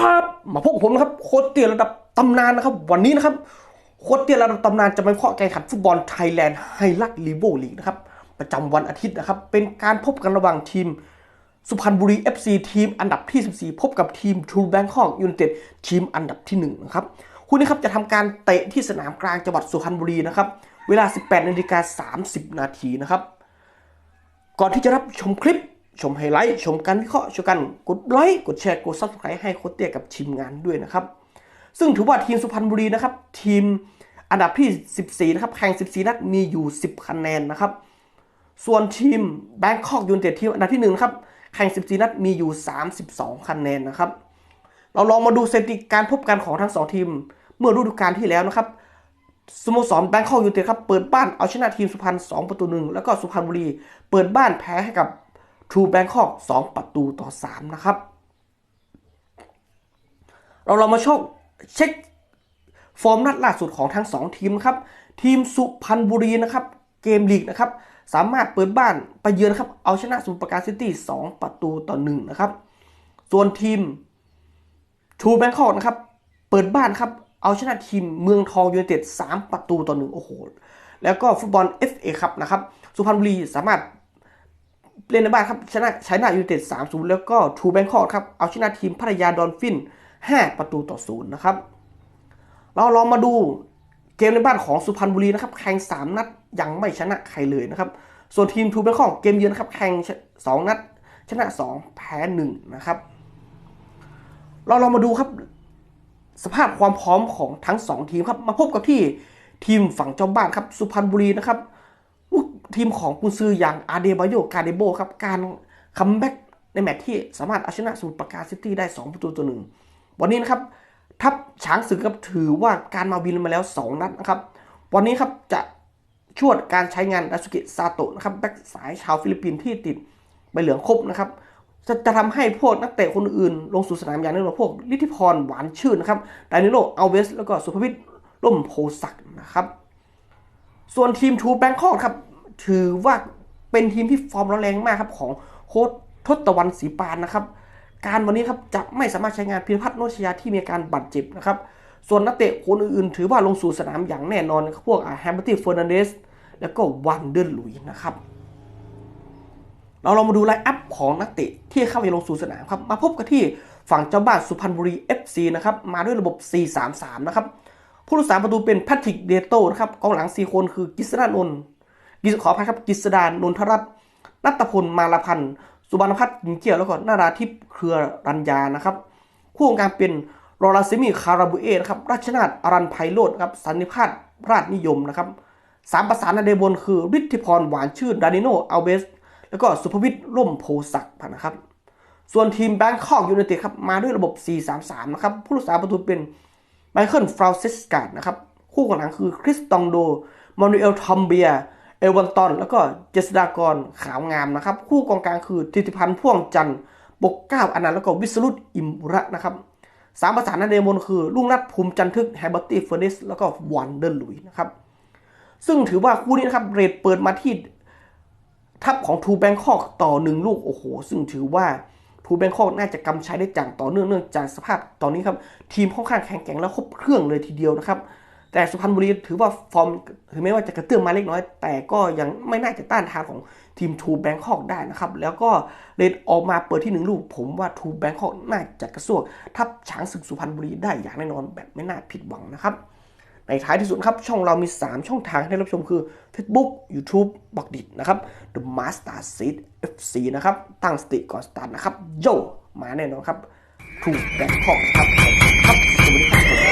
ครับมาพบกับผมนะครับโค้ชเตียระดับตำนานนะครับ วันนี้นะครับโค้ชเตียระดับตำนานจะมาเคาะห์การแข่งขันฟุตบอลไทยแลนด์ไฮลักลีโบลีกนะครับประจำวันอาทิตย์นะครับ เป็นการพบกันระหว่างทีม สุพรรณบุรี FC ทีมอันดับที่ 14 พบกับทีมทูแบงคอกยู n นเต็ดทีมอันดับที่1นะครับคู่นี้ครับจะทำการเตะที่สนามกลางจังหวัดสุพรรณบุรีนะครับเวลา 18นาฬิกา30 นาทีนะครับก่อนที่จะรับชมคลิป ชมไฮไลท์ ชมการวิเคราะห์ช่วยกันกดไลค์กดแชร์กด subscribe ให้โค้ชเตี้ยกับทีมงานด้วยนะครับ ซึ่งถือว่าทีมสุพรรณบุรีนะครับ ทีมอันดับที่ 14 นะครับ แข่ง 14 นัดมีอยู่ 10 คะแนนนะครับ ส่วนทีมแบงคอกยูนเต็ดทีมอันดับที่1นะครับแข่ง 14 นัดมีอยู่ 32 คะแนนนะครับ เราลองมาดูสถิติการพบกันของทั้ง 2 ทีม เมื่อฤดูกาลที่แล้วนะครับสโมสรแบงคอกยูนเต็ดครับเปิดบ้านเอาชนะทีมสุพรรณ2ประตูหนึ่งแล้วก็สุพรรณบุรี เปิดบ้านแพ้ให้กับ ทรูแบงคอก2ประตูต่อ 3 นะครับ เราเรามาโชคเช็คฟอร์มนัดล่าสุดของทั้ง 2 ทีมครับ ทีมสุพรรณบุรีนะครับ เกมลีกนะครับ สามารถเปิดบ้านไปเยือนครับ เอาชนะสมุทรปราการซิตี้ 2 ประตูต่อ 1 นะครับ ส่วนทีมทูแบงคอกนะครับ เปิดบ้านครับ เอาชนะทีมเมืองทองยูไนเต็ด 3 ประตูต่อ 1 โอ้โห แล้วก็ฟุตบอล FA ครับนะครับ สุพรรณบุรีสามารถ เล่นในบ้านครับชนะชนาทยูเต็ด3-0แล้วก็ทูแบงคอกครับเอาชนะทีมพัทยาดอลฟิน5ประตูต่อ0นะครับ เราลองมาดูเกมในบ้านของสุพรรณบุรีนะครับแข่ง3นัดยังไม่ชนะใครเลยนะครับ ส่วนทีมทูเบงคอกเกมเยือนครับแข่ง2นัด ชนะ2แพ้1นะครับ เราลองมาดูครับสภาพความพร้อมของทั้ง2ทีมครับมาพบกับที่ทีมฝั่งเจ้าบ้านครับสุพรรณบุรีนะครับ ทีมของกุนซืออย่างอาเดบาโยกาเดโบครับ การคัมแบ็กในแมตช์ที่สามารถเอาชนะสมุทรปรากาซิตี้ได้ 2 ประตูต่อหนึ่งวันนี้นะครับ ทัพช้างศึกครับถือว่าการมาวินมาแล้ว 2 นัดนะครับ วันนี้ครับจะชวดการใช้งานดาสุกิซาโตะนะครับแบ็กสายชาวฟิลิปปินส์ที่ติดใบเหลืองครบนะครับจะจะทำให้พวกนักเตะคนอื่น ลงสู่สนามอย่างแน่นอนพวกลิทธิพรหวานชื่นนะครับไดนิโลอัลเวส แล้วก็สุภวิทย์ล่มโพศักนะครับ ส่วนทีมทูแบงคอกครับ ถือว่าเป็นทีมที่ฟอร์มร้อนแรงมากครับของโค้ชทศตวรรณศรีปานนะครับ การวันนี้ครับจะไม่สามารถใช้งานพิรพัฒน์โนชยาที่มีอาการบาดเจ็บนะครับ ส่วนนักเตะคนอื่นๆ ถือว่าลงสู่สนามอย่างแน่นอนนะครับพวกแฮมเบอร์ตี้เฟอร์นันเดสแล้วก็วันเดอร์ลุยนะครับ เราลองมาดูไลน์อัพของนักเตะที่เข้าไปลงสู่สนามครับ มาพบกันที่ฝั่งเจ้าบ้านสุพรรณบุรี FC นะครับ มาด้วยระบบ 4-3-3 นะครับ ผู้รักษาประตูเป็นแพทริก เดโต้นะครับ กองหลัง 4 คนคือกิษณานนท์ ขออภัยครับกิษดานนทรัตน์นัตพลมาลพันธ์สุบรรณพัฒน์หญิงเกี่ยวแล้วก็นาราทิพย์เครือรัญญานะครับ คู่ของการเป็นรอราซิมีคาราบูเอนะครับ ราชนาถอรันไพโรดครับสันนิพาตราชนิยมนะครับสามประสานในเดบนคือฤทธิพรหวานชื่นดานิโนอัลเบส แล้วก็สุภวิทย์ร่มโพศักดิ์นะครับ ส่วนทีมแบงคอกยูไนเต็ดครับมาด้วยระบบ 4-3-3 นะครับ ผู้รักษาประตูเป็นไมเคิลฟราวซิสการ์ดนะครับ คู่ของหลังคือคริสตองโดมอนูเอลทอมเบีย เอลวันตันแล้วก็เจษดากรขาวงามนะครับ คู่กองกลางคือทิติพันธ์พ่วงจันทร์ปกเก้าอนันต์แล้วก็วิสรุตอิมระนะครับสามประสานนันเดมอนคือลุงรัตภูมิจันทึกแฮร์เบอร์ตี้เฟอร์เนสแล้วก็วันเดอร์ลุยนะครับ ซึ่งถือว่าคู่นี้นะครับเรทเปิดมาที่ทัพของทูแบงคอกต่อหนึ่งลูกโอ้โห ซึ่งถือว่าทูแบงคอกน่าจะกำชัยได้อย่างต่อเนื่องเนื่องจากสภาพตอนนี้ครับ ทีมค่อนข้างแข็งแกร่งและครบเครื่องเลยทีเดียวนะครับ แต่สุพรรณบุรีถือว่าฟอร์มถึงแม้ว่าจะกระเตื้องมาเล็กน้อย แต่ก็ยังไม่น่าจะต้านทานของทีมทูแบงคอกได้นะครับ แล้วก็เลนออกมาเปิดที่หนึ่งลูก ผมว่าทูแบงคอกน่าจะกระซวกทัพช้างศึกสุพรรณบุรีได้อย่างแน่นอนแบบไม่น่าผิดหวังนะครับ ในท้ายที่สุดครับ ช่องเรามี 3 ช่องทางให้รับชมคือ Facebook YouTube บักดิดนะครับ The Master Seed FC นะครับ ตั้งสติก่อนสตาร์ทนะครับโยมาแน่นอนครับถูกแบงคอกครับครับสวัสดีครับ